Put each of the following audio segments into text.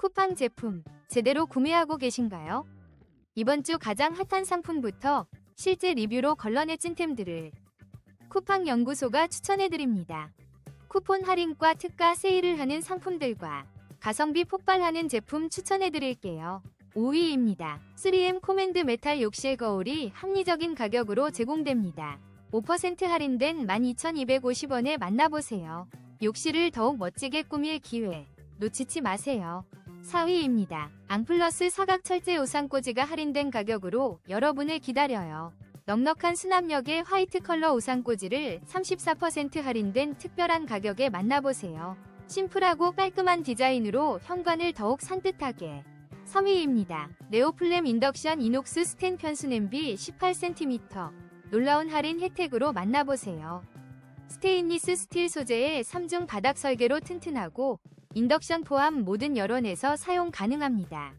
쿠팡 제품 제대로 구매하고 계신가요? 이번 주 가장 핫한 상품부터 실제 리뷰로 걸러내 찐템들을 쿠팡 연구소가 추천해드립니다. 쿠폰 할인과 특가 세일을 하는 상품들과 가성비 폭발하는 제품 추천해드릴게요. 5위입니다. 3M 코맨드 메탈 욕실 거울이 합리적인 가격으로 제공됩니다. 5% 할인된 12,250원에 만나보세요. 욕실을 더욱 멋지게 꾸밀 기회 놓치지 마세요. 4위입니다. 앙플러스 사각 철제 우산꽂이가 할인된 가격으로 여러분을 기다려요. 넉넉한 수납력의 화이트 컬러 우산꽂이를 34% 할인된 특별한 가격에 만나보세요. 심플하고 깔끔한 디자인으로 현관을 더욱 산뜻하게. 3위입니다. 네오플렘 인덕션 이녹스 스텐 편수 냄비 18cm. 놀라운 할인 혜택으로 만나보세요. 스테인리스 스틸 소재의 3중 바닥 설계로 튼튼하고 인덕션 포함 모든 여론에서 사용 가능합니다.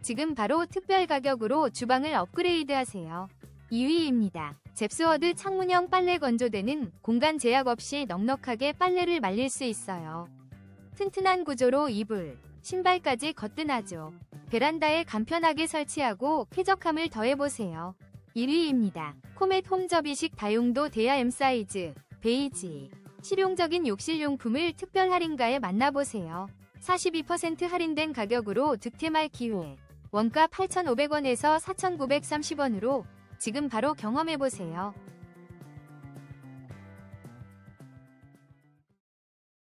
지금 바로 특별 가격으로 주방을 업그레이드 하세요. 2위입니다. 잽스워드 창문형 빨래 건조대는 공간 제약 없이 넉넉하게 빨래를 말릴 수 있어요. 튼튼한 구조로 이불, 신발까지 거뜬하죠. 베란다에 간편하게 설치하고 쾌적함을 더해보세요. 1위입니다. 코멧 홈 접이식 다용도 대야 M 사이즈, 베이지. 실용적인 욕실용품을 특별 할인가에 만나보세요. 42% 할인된 가격으로 득템할 기회. 원가 8,500원에서 4,930원으로 지금 바로 경험해보세요.